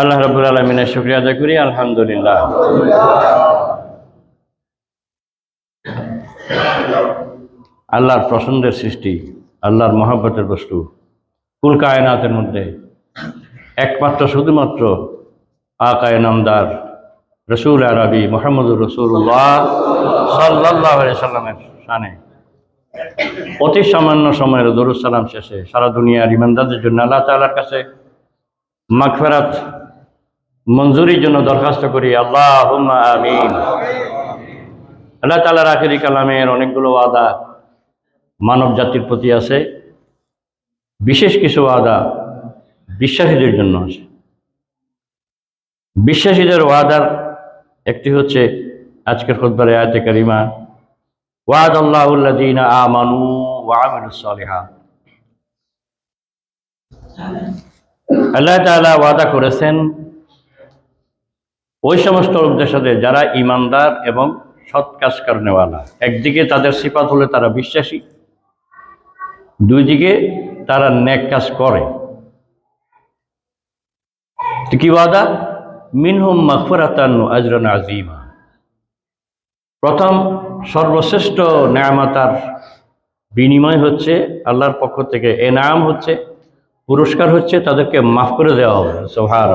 আল্লাহ রবুল আলমিনের শুক্রিয়া আদায় করি, আলহামদুলিল্লাহ। আল্লাহর পছন্দের সৃষ্টি, আল্লাহর মহাব্বতের বস্তু, কুল কায়নাতের মধ্যে। একমাত্র শুধুমাত্র আকায় নামদার রসুল আরবি মোহাম্মদুর রসুল্লাহ সাল্লাহ সাল্লামের সানে অতি সামান্য সময়ের দরুদ শেষে সারা দুনিয়ার ইমানদারদের জন্য আল্লাহ তাআলার কাছে মাগফেরাত মঞ্জুরির জন্য দরখাস্ত করি। আল্লাহ আমিন। আল্লাহ তালার আখেরি কালামের অনেকগুলো ওয়াদা মানব জাতির প্রতি আছে। বিশেষ কিছু ওয়াদা বিশ্বাসীদের জন্য আছে। বিশ্বাসীদের ওয়াদার একটি হচ্ছে আজকের খুতবার আয়াতে কারিমা ওয়াদ আল্লাহুল্লাযীনা আমানু ওয়া আমিলুস সালিহাত। আল্লাহ তাআলা ওয়াদা করেছেন, ওই সমস্ত লোকদের সাথে যারা ইমানদার এবং সৎ কাজ করেনেওয়ালা, একদিকে তাদের সিফাত হলে তারা বিশ্বাসী দুই দিকে তারা ন্যাক কাজ করে। কি ওয়াদা? মিনহুম মাগফিরাতান ওয়া আজরান আজিমা প্রথম সর্বশ্রেষ্ঠ নেয়ামাতার বিনিময় হচ্ছে আল্লাহর পক্ষ থেকে এনাম হচ্ছে পুরস্কার হচ্ছে তাদেরকে মাফ করে দেওয়া হবে সোহার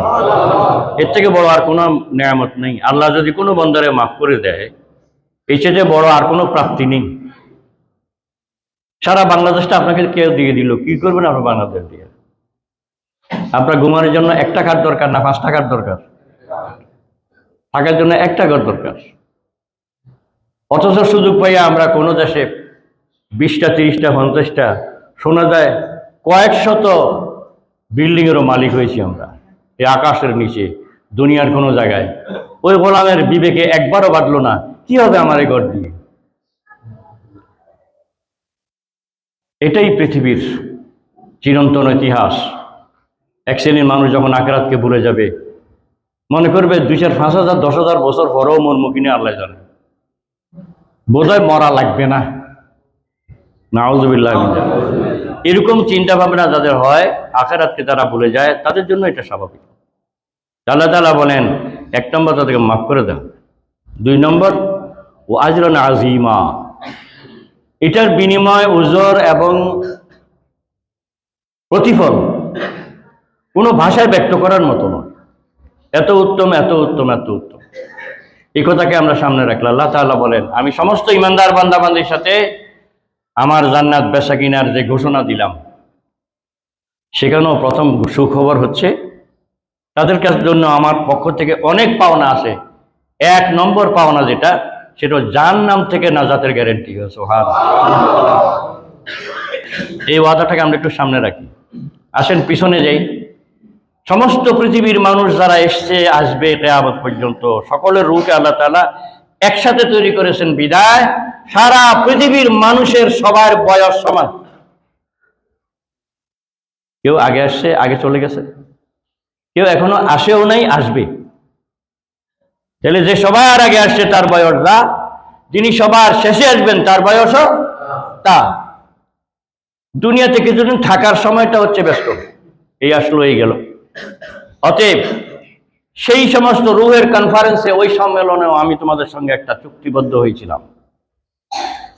এর থেকে বড় আর কোনো নেয়ামত নেই। আল্লাহ যদি কোনো বন্দারে মাফ করে দেয়, এর চেয়ে বড় আর কোনো প্রাপ্তি নেই। সারা বাংলাদেশটা আপনাকে কেউ দিয়ে দিল, কি করবেন আপনার বাংলাদেশ দিয়ে? আপনার ঘুমানোর জন্য এক টাকার দরকার না পাঁচ টাকার দরকার? থাকার জন্য এক টাকার দরকার। অথচ সুযোগ পাইয়া আমরা কোনো দেশে বিশটা, তিরিশটা, পঞ্চাশটা, শোনা যায় কয়েক শত বিল্ডিংয়েরও মালিক হয়েছি আমরা। এই আকাশের নিচে, দুনিয়ার কোনো জায়গায়। ওই গোলামের বিবেকে একবারও বাঁধলো না, কি হবে আমার এই ঘর দিয়ে? এটাই পৃথিবীর চিরন্তন ইতিহাস। এক শ্রেণির মানুষ যখন আকেরাতকে ভুলে যাবে, মনে করবে দুই চার পাঁচ হাজার, দশ হাজার বছর পরেও মর্ম কিনে আল্লাহ জানে। বোধহয় মরা লাগবে না। নাউজুবিল্লাহ। এরকম চিন্তা ভাবনা যাদের হয়, আখেরাতকে তারা ভুলে যায়, তাদের জন্য এটা স্বাভাবিক। আল্লাহ তালা বলেন, এক নম্বর তাদেরকে মাফ করে দেন। দুই নম্বর, ও আজরান আজিমা এটার বিনিময় উজর এবং প্রতিফল কোনো ভাষায় ব্যক্ত করার মতো নয়। এত উত্তম এত উত্তম এত উত্তম। এই কথাকে আমরা সামনে রাখলাম। আল্লাহ তাআলা বলেন, আমি সমস্ত ইমানদার বান্দাবান্দির সাথে আমার জান্নাত বেচা কিনার যে ঘোষণা দিলাম, সেখানেও প্রথম সুখবর হচ্ছে, তাদের কাছ জন্য আমার পক্ষ থেকে অনেক পাওনা আছে। এক নম্বর পাওনা যেটা, সেটা যার নাম থেকে নাজাতের গ্যারেন্টি সোহান এই ওয়াদাটাকে আমরা একটু সামনে রাখি। আসেন, পিছনে যাই। সমস্ত পৃথিবীর মানুষ যারা এসছে, আসবে, কেয়ামত পর্যন্ত, সকলের রূপে আল্লাহ তাআলা একসাথে তৈরি করেছেন বিদায়। সারা পৃথিবীর মানুষের সবার বয়স সমান। কেউ আগে আসছে, আগে চলে গেছে। কেউ এখনও আসেও নাই, আসবে। তাহলে যে সবার আগে আসছে, তার বয়স দা। যিনি সবার শেষে আসবেন, তার বয়সও তা দুনিয়াতে কিছুদিন থাকার সময়টা হচ্ছে ব্যস্ত। এই আসলো, এই গেল। অতএব সেই সমস্ত রুহের কনফারেন্সে ওই সম্মেলনেও আমি তোমাদের সঙ্গে একটা চুক্তিবদ্ধ হয়েছিলাম।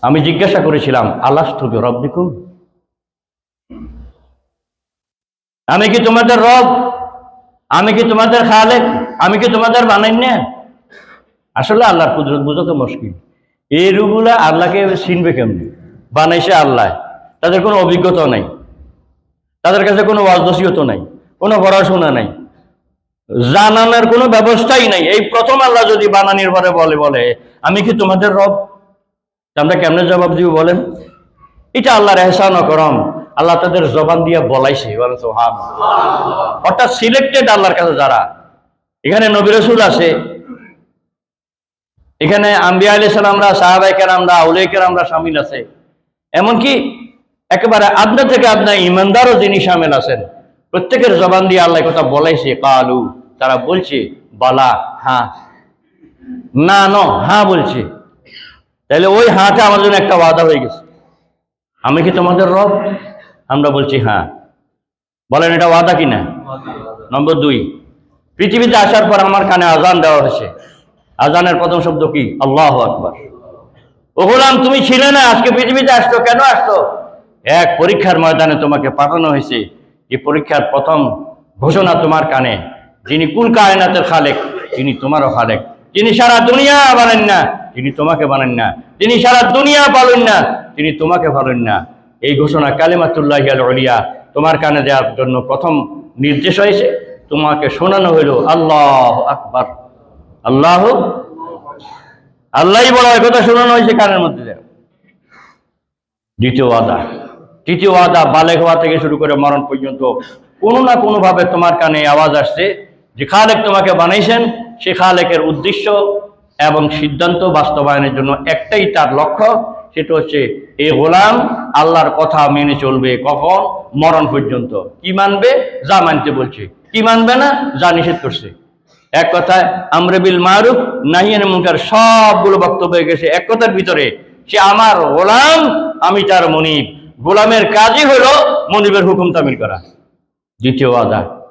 আমি জিজ্ঞাসা করেছিলাম, আল্লাহ রব দেখুন আমি কি তোমাদের রব? আমি কি তোমাদের খালেক? আমি কি তোমাদের বানাই না আসলে আল্লাহর কুদরত তো মুশকিল। এই রুগুলা আল্লাহকে চিনবে কেমনি? বানাইছে আল্লাহ। তাদের কোনো অভিজ্ঞতা নাই। তাদের কাছে কোনো ওয়াজদসিয়ত নাই। কোনো পড়াশোনা নাই। জানানোর কোনো ব্যবস্থাই নাই। এই প্রথম আল্লাহ যদি বানানির পরে বলে বলে, আমি কি তোমাদের রব? আমরা কেমনে জবাব দিব বলেন? এটা আল্লাহর এহসান করম। আল্লাহ তাদের জবান দিয়া বলাইছে অর্থাৎ সিলেক্টেড আল্লাহর কাছে যারা। এখানে নবী রসুল আছে। এখানে আম্বিয়া আলি সালামরা সাহাবাই কেরামরা আউলাই কেরামরা সামিল আছে। এমনকি একেবারে আদনা থেকে আপনার ইমানদারও যিনি সামিল আছেন, প্রত্যেকের জবান দিয়ে আল্লাহ কথা বলাইছে, কালু। তারা বলছে, বালা হ্যাঁ। না, ন হ্যাঁ বলছে। তাহলে ওই হাঁটা আমার জন্য একটা ওয়াদা হয়ে গেছে। আমি কি তোমাদের রব? আমরা বলছি হ্যাঁ। বলেন, এটা ওয়াদা কি না নম্বর দুই, পৃথিবীতে আসার পর আমার কানে আজান দেওয়া হয়েছে। আজানের প্রথম শব্দ কি? আল্লাহ আকবার। ও গোলাম, তুমি ছিলে না, আজকে পৃথিবীতে আসছো, কেন আসছো? এক পরীক্ষার ময়দানে তোমাকে পাঠানো হয়েছে। এই পরীক্ষার প্রথম ঘোষণা তোমার কানে। যিনি কুল কায়নাতের খালেক, তিনি তোমারও খালেক। যিনি সারা দুনিয়া বানেন না, তিনি তোমাকে বানেন না। তিনি সারা দুনিয়া পালেন না, তিনি তোমাকে পালেন না। এই ঘোষণা কালিমাতুল্লাহ আলিয়া তোমার কানে দেওয়ার জন্য প্রথম নির্দেশ হয়েছে। তোমাকে শোনানো হইল আল্লাহ আকবার। আল্লাহ আল্লাহই বড় কথা শোনানো হয়েছে কানের মধ্যে। দ্বিতীয় ওয়াদা। তৃতীয় ওয়াদা, বালেক হওয়া থেকে শুরু করে মরণ পর্যন্ত কোনো না কোনোভাবে তোমার কানে আওয়াজ আসছে। যে খালেক তোমাকে বানাইছেন, সে খালেকের উদ্দেশ্য এবং সিদ্ধান্ত বাস্তবায়নের জন্য একটাই তার লক্ষ্য, সেটা হচ্ছে এই গোলাম আল্লাহর কথা মেনে চলবে কখন? মরণ পর্যন্ত। কি মানবে? যা মানতে বলছে। কি মানবে না? যা নিষেধ করছে। এক কথায়, আমরে বিল মারুফ নাহিয়ান মুনকার, সবগুলো বক্তব্য গেছে এক কথার ভিতরে। সে আমার গোলাম, আমি তার মনিব। গোলামের কাজই হলো মনিবের হুকুম তামিল করা। দ্বিতীয় আদা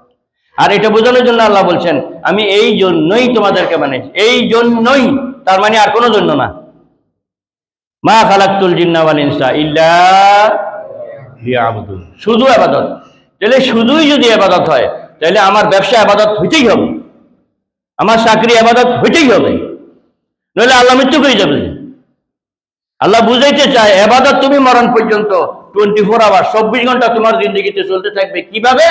আর এটা বোঝানোর জন্য আল্লাহ বলছেন, আমি এই জন্যই তোমাদেরকে বানিয়েছি এই জন্যই, তার মানে আর কোনো জন্য না। মা খালাক্তুল জিন্না ওয়াল ইনসা ইল্লা শুধু আবাদত। তাহলে শুধুই যদি আবাদত হয়, তাহলে আমার ব্যবসা আবাদত হইতেই হবে। আমার চাকরি আবাদত হইতেই হবে। নইলে আল্লাহ মৃত্যু করে যাবে। আল্লাহ বুঝাইতে চায় এবাদত তুমি মরণ পর্যন্ত টোয়েন্টি ফোর আওয়ার চব্বিশ ঘণ্টা তোমার জিন্দগিতে চলতে থাকবে। কীভাবে?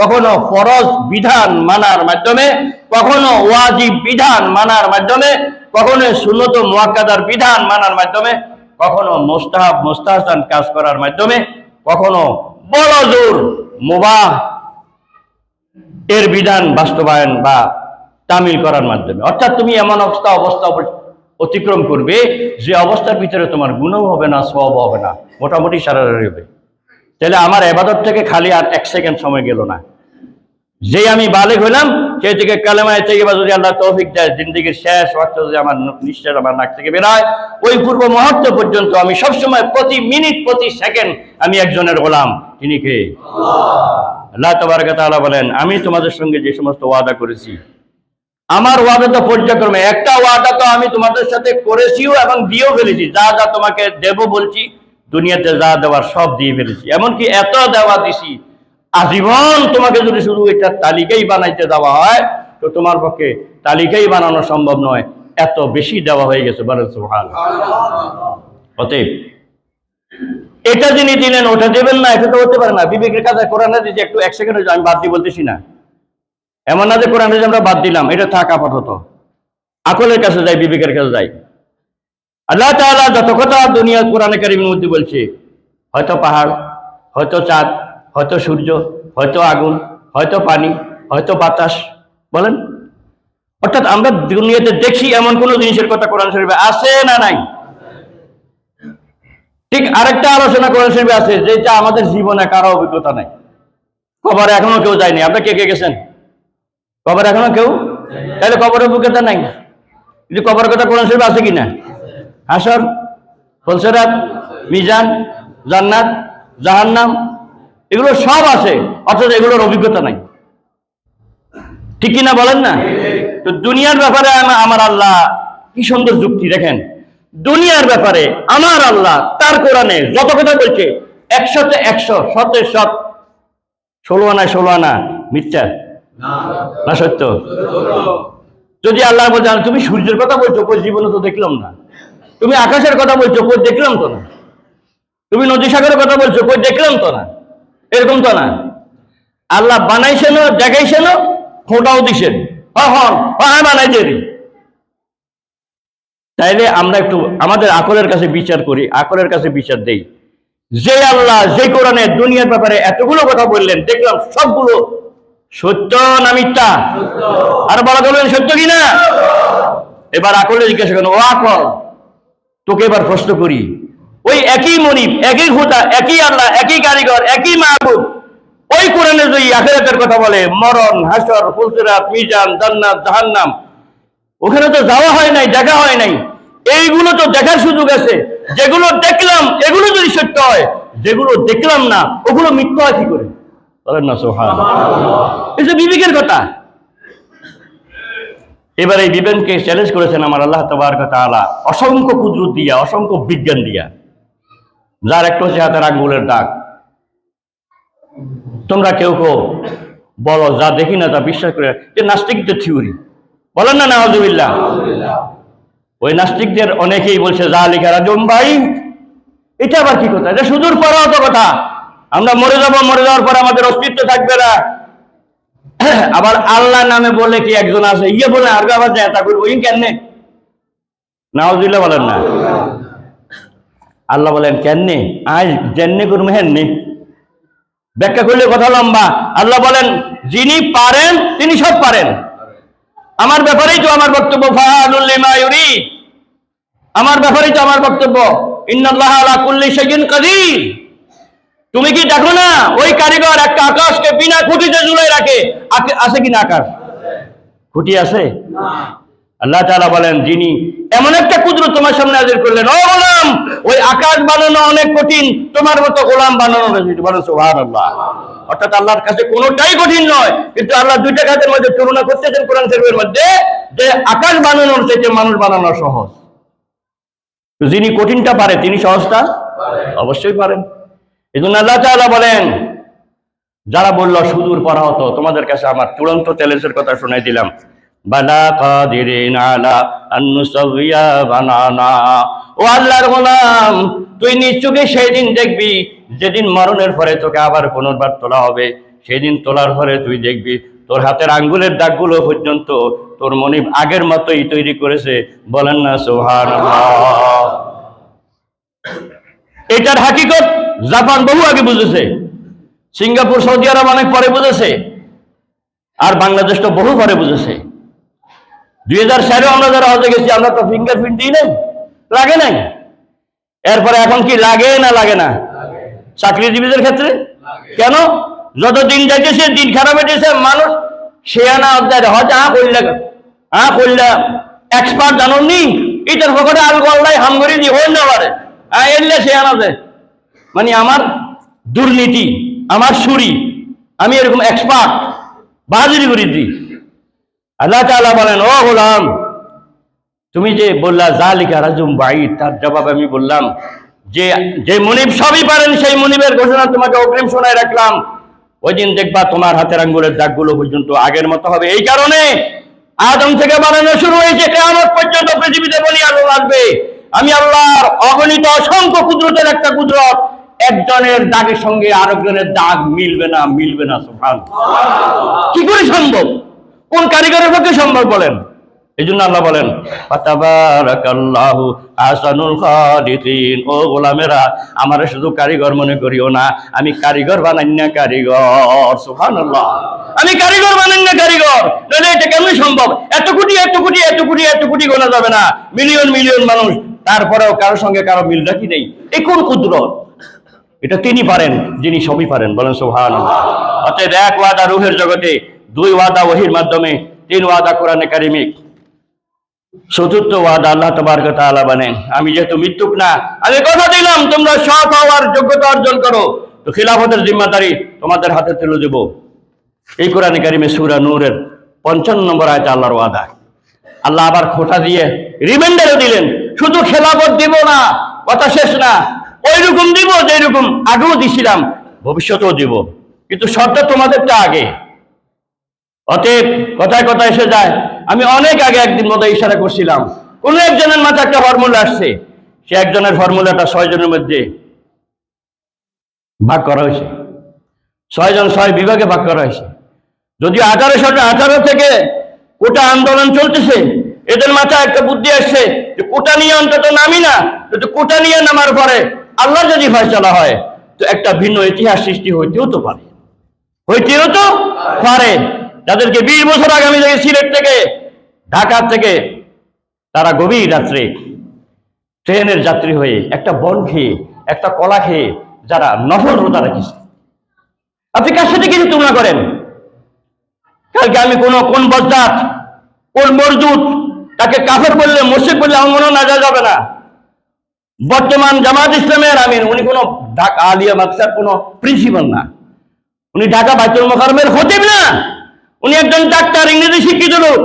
কখনো ফরজ বিধান মানার মাধ্যমে, কখনো ওয়াজিব বিধান মানার মাধ্যমে, কখনো সুন্নত মুয়াক্কাদার বিধান মানার মাধ্যমে, কখনো মোস্তাহাব, মোস্তাহসান কাজ করার মাধ্যমে, কখনো বড় জোর, মুবাহ এর বিধান বাস্তবায়ন বা তামিল করার মাধ্যমে। অর্থাৎ তুমি এমন অবস্থা অবস্থা অতিক্রম করবে যে অবস্থার ভিতরে তোমার গুণও হবে না সব হবে না, মোটামুটি সারা হবে। তাহলে আমার এবাদত থেকে খালি আর এক সেকেন্ড সময় গেল না। যে আমি বালেক হইলাম সেই থেকে কালেমায় থেকে বা যদি আল্লাহ তৌফিক দেয় জিন্দগির শেষ অর্থ যদি আমার নিঃশ্বাস আমার নাক থেকে বেরোয় ওই পূর্ব মুহূর্ত পর্যন্ত আমি সবসময় প্রতি মিনিট প্রতি সেকেন্ড আমি একজনের গোলাম। তিনি কে? আল্লাহ। তবারকা তাআলা বলেন আমি তোমাদের সঙ্গে যে সমস্ত ওয়াদা করেছি আমার ওয়াদা তো পর্যায়ক্রমে একটা ওয়াদা তো আমি তোমাদের সাথে করেছিও এবং দিয়েও ফেলেছি যা যা তোমাকে দেব বলছি দুনিয়াতে যা দেওয়ার সব দিয়ে ফেলেছি। এমনকি এত দেওয়া দিছি, আজীবন তোমাকে যদি শুধু এটা তালিকাই বানাইতে দেওয়া হয়, তো তোমার পক্ষে তালিকাই বানানো সম্ভব নয়, এত বেশি দেওয়া হয়ে গেছে অতএব, এটা যিনি দিলেন, ওটা দেবেন না, এটা তো হতে পারে না। বিবেকের কাছে কোরআনে যে একটু এক সেকেন্ড হয়েছে আমি বাদ দিয়ে বলতেছি না। এমন না যে কোরআনে আমরা বাদ দিলাম, এটা থাক আপাতত। আকলের কাছে যাই, বিবেকের কাছে যাই। আল্লাহ তাআলা যত কথা দুনিয়া কোরআনে মধ্যে বলছে, হয়তো পাহাড়, হয়তো চাঁদ, হয়তো সূর্য, হয়তো আগুন, হয়তো পানি, হয়তো বাতাস, বলেন? অর্থাৎ আমরা দুনিয়াতে দেখি এমন কোন জিনিসের কথা কোরআন শরীফে আছে না নাই? ঠিক আরেকটা আলোচনা কোরআন শরীফে আছে, যেটা আমাদের জীবনে কারও অভিজ্ঞতা নাই। কবরে এখনও কেউ যায়নি। আপনার কে কে গেছেন? কবর এখনও কেউ? তাহলে কবরের অভিজ্ঞতা নাই। কিন্তু কবরের কথা কোরআন শরীফ আছে কিনা? হাসর ফলসেরাত, মিজান, জান্নাত, জাহান্নাম, এগুলো সব আছে, অথচ এগুলোর অভিজ্ঞতা নাই। ঠিক কিনা বলেন না? তো দুনিয়ার ব্যাপারে আমার আল্লাহ কি সুন্দর যুক্তি দেখেন। দুনিয়ার ব্যাপারে আমার আল্লাহ তার কোরআনে যত কথা বলছে, একশোতে একশো, শতে শত, ষোলো আনা ষোলো আনা, মিথ্যা? না সত্য? যদি আল্লাহ বলছে তুমি সূর্যের কথা বলছো জীবনে তো দেখলাম না। তুমি আকাশের কথা বলছো কই দেখলাম তো না। তুমি নদী সাগরের কথা বলছো কই দেখলাম তো না। এরকম তো না। আল্লাহ বানাইছেন দেখাইছেন খোঁটাও দিছেন হ্যাঁ হন হ্যাঁ বানাই দেরি তাইলে আমরা একটু আমাদের আকলের কাছে বিচার করি আকলের কাছে বিচার দেই। যে আল্লাহ যে কোরআনে দুনিয়ার ব্যাপারে এতগুলো কথা বললেন দেখলাম সবগুলো সত্য না মিথ্যা? আর বলা বলবেন সত্য কি না? এবার আকলে জিজ্ঞাসা করেন ও আকল তোকে এবার প্রশ্ন করি। ওই একই মনিব, একই হুদা একই আল্লাহ, একই কারিগর, একই মাহবুব, ওই কোরআনে যদি আখেরাতের কথা বলে, মরণ, হাসর, ফুলসিরাত, মিজান, জান্নাত, জাহান্নাম, ওখানে তো যাওয়া হয় নাই, দেখা হয় নাই। এইগুলো তো দেখার সুযোগ আছে। যেগুলো দেখলাম, এগুলো যদি সত্য হয়, যেগুলো দেখলাম না, ওগুলো মিথ্যা হয় কি করে? বলেন না সোহান এই যে বিবেকের কথা। এবার এই বিবেককে চ্যালেঞ্জ করেছেন আমার আল্লাহ কথা আলা অসংখ্য কুদরত দিয়া, অসংখ্য বিজ্ঞান দিয়া। যার একটা হচ্ছে হাতের আঙ্গুলের দাগ। তোমরা কেউ কেউ বলো, যা দেখি না তা বিশ্বাস করে যে নাস্তিকদের থিওরি বলেন না নাহজুবিল্লাহ ওই নাস্তিকদের অনেকেই বলছে, যা লেখা রাজন ভাই। এটা আবার কি কথা? এটা সুদূর পরাহত কথা। আমরা মরে যাব, মরে যাওয়ার পর আমাদের অস্তিত্ব থাকবে না। আবার আল্লাহ নামে বলে কি একজন আছে ইয়ে বলে, আর আবার যায় তা করব কেন নাওজুল্লাহ বলেন না। আল্লাহ বলেন কেননে আজ জেননে করব হেননে ব্যাখ্যা করলে কথা লম্বা। আল্লাহ বলেন, যিনি পারেন, তিনি সব পারেন। আমার ব্যাপারেই তো আমার বক্তব্য আমার ব্যাপারেই তো আমার বক্তব্য। ইন্নাল্লাহ আলা কুল্লি শাইইন কাদির। তুমি কি দেখো না? ওই কারিগর একটা আকাশকে বিনা খুঁটিতে ঝুলাই রাখে। আছে কি না আকাশ? খুঁটি আছে? আল্লাহ তাআলা বলেন, যিনি এমন একটা কুদরত তোমার সামনে হাজির করলেন, ও গোলাম, ওই আকাশ বানানো অনেক কঠিন, তোমার মতো গোলাম বানানো সুবহানাল্লাহ। অর্থাৎ আল্লাহর কাছে কোনোটাই কঠিন নয়, কিন্তু আল্লাহ দুইটা কাজের মধ্যে তুলনা করতেছেন কোরআন শরীফের মধ্যে, যে আকাশ বানানোর চাইতে মানুষ বানানো সহজ। যিনি কঠিনটা পারে, তিনি সহজটা? অবশ্যই পারেন। এই জন্য আল্লাহ তাআলা বলেন, যারা বলল, সুদূর পরাহত তোমাদের কাছে আমার চূড়ান্ত চ্যালেঞ্জের কথা শোনাই দিলাম। বালা কাদিরিন আলা আন নুসাউইয়া বানানা। ও আল্লাহর গোলাম, তুই নিশ্চয়ই সেই দিন দেখবি, যেদিন মরণের পরে তোকে আবার পুনর্বার তোলা হবে। সেদিন তোলার পরে তুই দেখবি, তোর হাতের আঙ্গুলের দাগগুলো পর্যন্ত তোর মনিব আগের মতোই তৈরি করেছে। বলেন না সোহান এটার হাকিকত জাপান বহু আগে বুঝেছে। সিঙ্গাপুর, সৌদি আরব অনেক পরে বুঝেছে। আর বাংলাদেশ তো বহু পরে বুঝেছে। দুই হাজার সালে আমরা যারা হজে গেছি, আমরা তো ফিঙ্গারপ্রিন্ট দিই নাই, লাগে নাই। এরপরে এখন কি, লাগে না লাগে না? চাকরিজীবীদের ক্ষেত্রে? কেন? যত দিন যাইতেছে, দিন খারাপ হইতেছে, মানুষ সে আনা অধ্যায় হজ, আ করলে আ করলে এক্সপার্ট জানুন? নি এটার পকেটে আল গল্লাই হামগরি দি হই না পারে হ্যাঁ এলে সে আনাতে মানে আমার দুর্নীতি, আমার সুরি আমি এরকম এক্সপার্ট বাহাদুরি করি দিই আল্লাহ তাআলা বলেন, ও গোলাম, তুমি যে বললা যা জালিকা রাজুম বাইদ তার জবাব আমি বললাম যে যে মনিব সবই পারেন, সেই মনিবের ঘোষণা তোমাকে অগ্রিম শোনায় রাখলাম। ওই দিন দেখবা তোমার হাতের আঙ্গুলের দাগগুলো পর্যন্ত আগের মতো হবে। এই কারণে আদম থেকে বানানো শুরু হয়েছে কেমন পর্যন্ত পৃথিবীতে বলি আলো আসবে। আমি আল্লাহর অগণিত অসংখ্য কুদরতের একটা কুদরত একজনের দাগের সঙ্গে আরেকজনের দাগ মিলবে না মিলবে না সুবহান কি করে সম্ভব? কোন কারিগরের পক্ষে সম্ভব বলেন? এই জন্য আল্লাহ বলেন আহসানুল ও গোলামেরা, আমার শুধু কারিগর মনে করিও না, আমি কারিগর বানাই না কারিগর, সুবহানাল্লাহ। আমি কারিগর বানাই না কারিগর নাহলে এটা কেমন সম্ভব? এত কোটি এত কোটি এত কোটি এত কোটি গোনা যাবে না। মিলিয়ন মিলিয়ন মানুষ, তারপরেও কারোর সঙ্গে কারও মিল রাখি নেই। এই কোন কুদরত? এটা তিনি পারেন, যিনি সবই পারেন, বলেন সোহান অতএব এক ওয়াদা রুহের জগতে, দুই ওয়াদা ওহির মাধ্যমে, তিন ওয়াদা কোরআনে কারিমিক চতুর্থ ওয়াদা আল্লাহ তবারক তাআলা বানেন আমি যেহেতু মৃত্যুক না, আমি কথা দিলাম, তোমরা সৎ হওয়ার যোগ্যতা অর্জন করো। তো খিলাফতের জিম্মাদারি তোমাদের হাতে তুলে দেব। এই কোরআনে কারিমে সূরা নূরের পঞ্চান্ন নম্বর আয়তে আল্লাহর ওয়াদা। আল্লাহ আবার খোটা দিয়ে রিমাইন্ডারও দিলেন, শুধু খেলাফত দিব না, কথা শেষ না। ওই রকম দিব যেই রকম আগেও দিছিলাম, ভবিষ্যতেও দিব। কিন্তু শর্ত তোমাদেরটা আগে। অতএব কথায় কথা এসে যায়, আমি অনেক আগে একদিন মতো ইশারা করছিলাম। কোন একজনের মাথায় একটা ফর্মুলা আসছে। সে একজনের ফর্মুলাটা ছয় জনের মধ্যে ভাগ করা হয়েছে। ছয় জন ছয় বিভাগে ভাগ করা হয়েছে। যদিও আঠারোশো আঠারো থেকে কোটা আন্দোলন চলতেছে, এদের মাথায় একটা বুদ্ধি আসছে যে কোটা নিয়ে অন্তত নামি না, কিন্তু কোটা নিয়ে নামার পরে আল্লাহ যদি ফয়সলা হয়, তো একটা ভিন্ন ইতিহাস সৃষ্টি হইতেও তো পারে। হইতেও তো পারে। যাদেরকে বিশ বছর আগে আমি দেখি সিলেট থেকে, ঢাকা থেকে, তারা গভীর রাত্রে ট্রেনের যাত্রী হয়ে একটা বন খেয়ে, একটা কলা খেয়ে যারা নফল রোজা রেখেছে। আপনি কার সাথে কিছু তুলনা করেন? কালকে আমি কোনো কোন বজ্জাত, কোন মরজুদ তাকে কাফের বললে মসজিদ বললে আমার মনে না যাওয়া যাবে না। বর্তমান জামাত ইসলামের আমিন উনি কোনো ঢাকা আলিয়া মাদ্রাসার কোনো প্রিন্সিপাল না। উনি ঢাকা বাইতুল মোকারমের হতিব না। উনি একজন ডাক্তার, ইংরেজি শিক্ষিত লোক।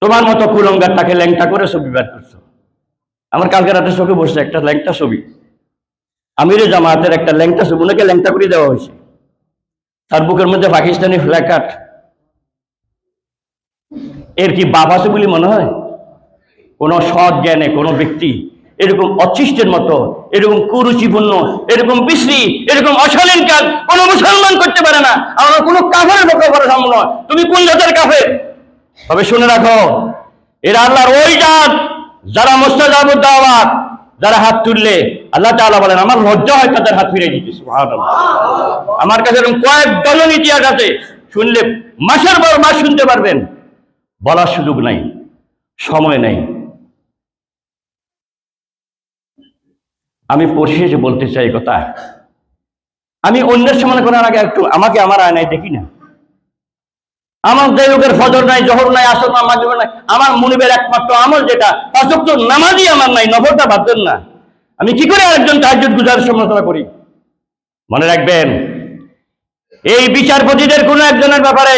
তোমার মতো কুলঙ্গার তাকে ল্যাংটা করে ছবি বের করছ। আমার কালকে রাতে চোখে বসছে একটা ল্যাংটা ছবি। আমিরে জামাতের একটা ল্যাংটা ছবি, ওনাকে ল্যাংটা করে দেওয়া হয়েছে। তার বুকের মধ্যে পাকিস্তানি ফ্ল্যাকার্ট এর কি আছে বলে মনে হয়? কোনো সৎ জ্ঞানে কোনো ব্যক্তি এরকম অচিষ্টের মতো, এরকম কুরুচিপূর্ণ, এরকম বিশ্রী, এরকম অশালীন কাজ কোনো মুসলমান করতে পারে না। আমরা কোনো কাফের পক্ষে করা সম্ভব নয়। তুমি কোন জাতের কাফের? তবে শুনে রাখো, এরা আল্লাহর ওই জাত যারা মোস্তাজাবুদ দাওয়াত, যারা হাত তুললে আল্লাহ তাআলা বলেন, আমার লজ্জা হয় তাদের হাত ফিরে দিতে। আমার কাছে এরকম কয়েক ডজন ইতিহাস আছে। শুনলে মাসের পর মাস শুনতে পারবেন। বলার সুযোগ নাই, সময় নাই। আমি পরিশেষে বলতে চাই কথা। আমি অন্যের সমান করার আগে একটু আমাকে আমার আয়নায় দেখি না। আমার যে লোকের ফজর নাই, জহর নাই, আসর নাই, মাগরিব নাই, আমার মনিবের একমাত্র আমল যেটা, পাঁচক্ত নামাজই আমার নাই নফরটা বাদ না। আমি কি করে আরেকজন তাহাজ্জুদ গুজারের সমালোচনা করি? মনে রাখবেন, এই বিচারপতিদের কোন একজনের ব্যাপারে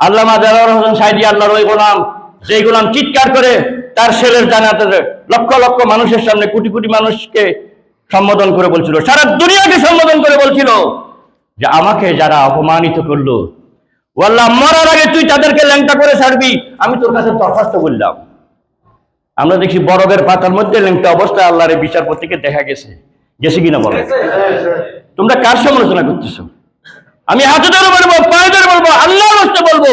আল্লামা দেওয়ার হোসেন সাইদি আল্লাহর ওই গোলাম যে গোলাম চিৎকার করে তার ছেলের জানাতে লক্ষ লক্ষ মানুষের সামনে কোটি কোটি মানুষকে সম্বোধন করে বলছিল, সারা দুনিয়াকে সম্বোধন করে বলছিল যে আমাকে যারা অপমানিত করল ও আল্লাহ মরার আগে তুই তাদেরকে ল্যাংটা করে ছাড়বি, আমি তোর কাছে দরখাস্ত করলাম। আমরা দেখি বরফের পাতার মধ্যে ল্যাংটা অবস্থায় আল্লাহর বিচারপতিকে দেখা গেছে। গেছে কিনা বলো? তোমরা কার সমালোচনা করতেছো? আমি হাতে ধরে বলব, পায়ে ধরে বলব, আল্লাহর হস্তে বলব,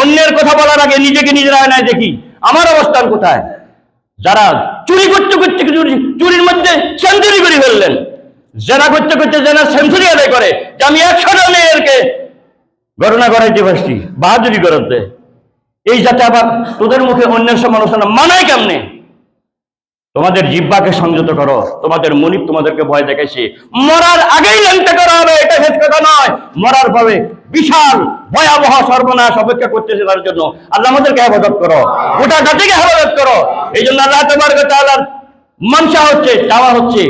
অন্যের কথা বলার আগে নিজেকে নিজের আয়নায় দেখি, আমার অবস্থান কোথায়? যারা চুরি করতে করতে চুরি চুরির মধ্যে সেঞ্চুরি করে ফেললেন। জেনা করতে করতে জেনা সেঞ্চুরি আদায় করে যে আমি একশোটা মেয়েরকে গণনা করাইতে পারছি বাহাদুরি করতে। এই যাতে আবার তোদের মুখে অন্যের সমালোচনা মানায় কেমনে? তোমাদের জিব্বাকে সংযত করো। তোমাদের মনিব তোমাদেরকে ভয় দেখেছি মরার আগেই লেনতে করা হবে, এটা শেষ কথা নয়। মরার ভাবে বিশাল, ভয়াবহ সর্বনাশ অপেক্ষা করতেছে তার জন্য। আল্লাহ আমাদেরকে হেফাজত করো। গোটা জাতিকে হেফাজত করো। এই জন্য আল্লাহ তোমার আল্লাহ মনসা হচ্ছে, চাওয়া হচ্ছে।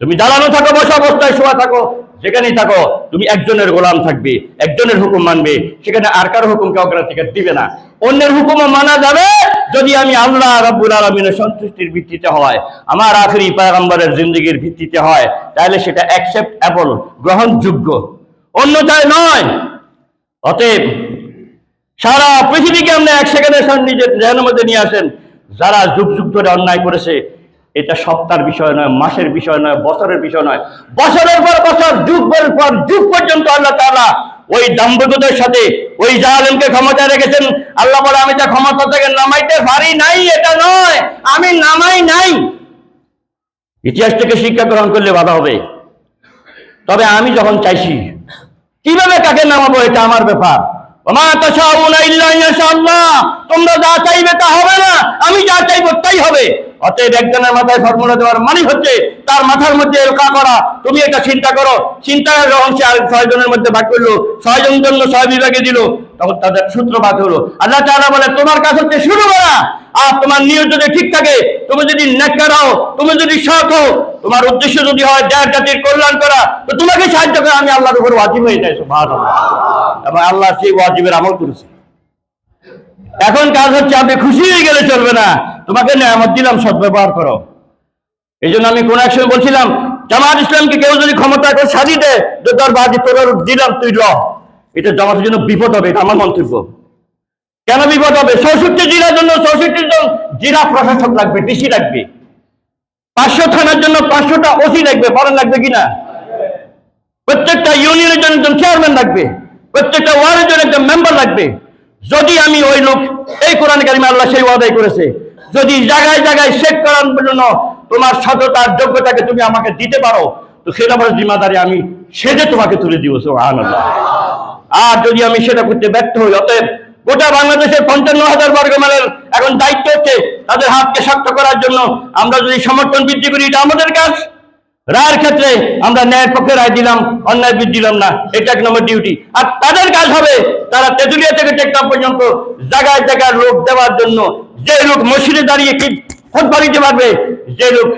তুমি দাঁড়ানো থাকো, বসা অবস্থায়, শোয়া থাকো। যেখানেই থাকো, তুমি একজনের গোলাম থাকবে, একজনের হুকুম মানবে, সেখানে আর কারও হুকুমকে অগ্রাধিকার দিবে না। অন্যের হুকুমও মানা যাবে যদি আমি আল্লাহ রাব্বুল আলমিনের সন্তুষ্টির ভিত্তিতে হয়, আমার আখরি পায়গম্বরের জিন্দগির ভিত্তিতে হয়, তাহলে সেটা অ্যাকসেপ্ট অ্যাকসেপ্টেবল গ্রহণযোগ্য। অন্যথায় নয়। অতএব সারা পৃথিবীকে আপনি এক সেকেন্ডের নিজের মধ্যে নিয়ে আসেন। যারা যুগ যুগ ধরে অন্যায় করেছে এটা সপ্তাহের বিষয় নয়, মাসের বিষয় নয়, বছরের বিষয় নয়। বছরের পর বছর, যুগের পর যুগ পর্যন্ত আল্লাহ তাআলা ওই দাম্পত্যদের সাথে, ওই জালেমকে ক্ষমতা রেখেছেন। আল্লাহ বলে, আমি তা ক্ষমতা থেকে নামাইতে পারি নাই, এটা নয়, আমি নামাই নাই। ইতিহাস থেকে শিক্ষা গ্রহণ করলে বাধা হবে। তবে আমি যখন চাইছি, কীভাবে কাকে নামাবো, এটা আমার ব্যাপার। তোমরা যা চাইবে তা হবে না, আমি যা চাইব তাই হবে। অতএব একজনের মাথায় ফর্মুলা দেওয়ার মানে হচ্ছে তার মাথার মধ্যে এলকা করা। তুমি এটা চিন্তা করো। চিন্তা যখন সে আর ছয় জনের মধ্যে ভাগ করল। ছয় জন জন্য ছয় বিভাগে দিল। তখন তাদের সূত্রপাত হলো। আল্লাহ তাআলা বলে, তোমার কাজ হচ্ছে শুরু করা আর তোমার নিয়ত যদি ঠিক থাকে, তুমি যদি নেককার হও, তুমি যদি সৎ হও, তোমার উদ্দেশ্য যদি হয় দেশ জাতির কল্যাণ করা, তো তোমাকে সাহায্য করে আমি আল্লাহর উপর ওয়াজিব হয়ে যাই এবং আল্লাহ সেই ওয়াজিবের আমল করেছে। এখন কাজ হচ্ছে, আপনি খুশি হয়ে গেলে চলবে না। তোমাকে নিয়ামত দিলাম, সৎ ব্যবহার করো। এই জন্য আমি কোন এক সময় বলছিলাম, জামাত ইসলামকে কেউ যদি ক্ষমতা করে সাজিয়ে দেয় তোর বাদি তোর দিলাম, তুই ল। এটা জামাতের জন্য বিপদ হবে, এটা আমার মন্তব্য। কেন বিপদ হবে? চৌষট্টি জেলার জন্য চৌষট্টি জন জেলা প্রশাসক লাগবে, ডিসি লাগবে। পাঁচশো থানার জন্য পাঁচশোটা ওসি লাগবে বলেন লাগবে কিনা? প্রত্যেকটা ইউনিয়নের জন্য একজন চেয়ারম্যান লাগবে, প্রত্যেকটা ওয়ার্ডের জন্য একজন মেম্বার লাগবে। যদি আমি ওই লোক, এই কোরআন কারিমে আল্লাহ সেই ওয়াদাই করেছে যদি জায়গায় জায়গায় শেখ করার জন্য তোমার সততার যোগ্যতাকে তুমি আমাকে দিতে পারো, তো সেটা বড় জিম্মাদারি আমি সেজে তোমাকে তুলে দিব, সুবহানাল্লাহ। আর যদি আমি সেটা করতে ব্যর্থ হই, অতএব গোটা বাংলাদেশের পঞ্চান্ন হাজার বর্গ মাইলের এখন দায়িত্ব হচ্ছে তাদের হাতকে শক্ত করার জন্য আমরা যদি সমর্থন বৃদ্ধি করি, এটা আমাদের কাজ। রায়ের ক্ষেত্রে আমরা ন্যায়ের পক্ষে রায় দিলাম, অন্যায় বৃদ্ধি দিলাম না, এটা এক নম্বর ডিউটি আর তাদের কাজ হবে তারা তেঁতুলিয়া থেকে টেকনাফ পর্যন্ত জায়গায় জায়গায় লোক দেওয়ার জন্য যে লোক মসজিদে দাঁড়িয়ে কি দিতে পারবে, যে লোক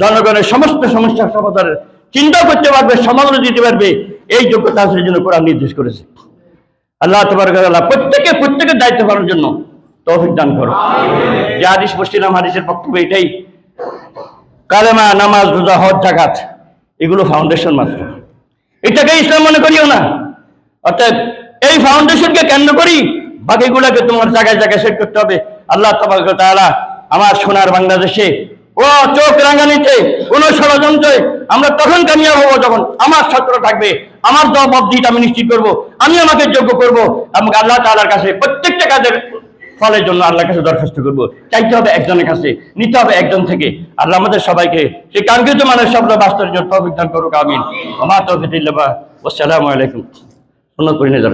জনগণের সমস্ত সমস্যার সমাধানের চিন্তা করতে পারবে সমাধান দিতে পারবে, এই যোগ্যতা হাসিলের জন্য কোরআন নির্দেশ করেছে। আল্লাহ আল্লাহ প্রত্যেকে, প্রত্যেকের দায়িত্ব পালনের জন্য তৌফিক দান করো যে হাদিস পশ্চিম হাদিসের বক্তব্য এটাই। কালেমা, নামাজ, রোজা, হজ জাকাত এগুলো ফাউন্ডেশন মাত্র। এটাকে ইসলাম মনে করিও না। অর্থাৎ এই ফাউন্ডেশনকে কেন্দ্র করি বাকিগুলোকে তোমার জায়গায় জায়গায় সেট করতে হবে। আল্লাহ তাআলা আমার সোনার বাংলাদেশে, ও চোখ রাঙানিতে, কোন ষড়যন্ত্রে আমরা তখন কামিয়াব হব যখন আমার ছাত্র থাকবে, আমার জবাবদিহিতা আমি নিশ্চিত করব, আমি আমাকে যোগ্য করব, এবং আল্লাহ তাআলার কাছে প্রত্যেকটা কাজের ফলের জন্য আল্লাহর কাছে দরখাস্ত করব। চাইতে হবে একজনের কাছে, নিতে হবে একজন থেকে। আল্লাহ আমাদের সবাইকে সেই কাঙ্ক্ষিত মানের শব্দ বাস্তবের জন্য দান করুক, আমিন। আমার তৌফিক ইল্লাহ আসসালামু আলাইকুম। সুন্নত পড়িনে যারা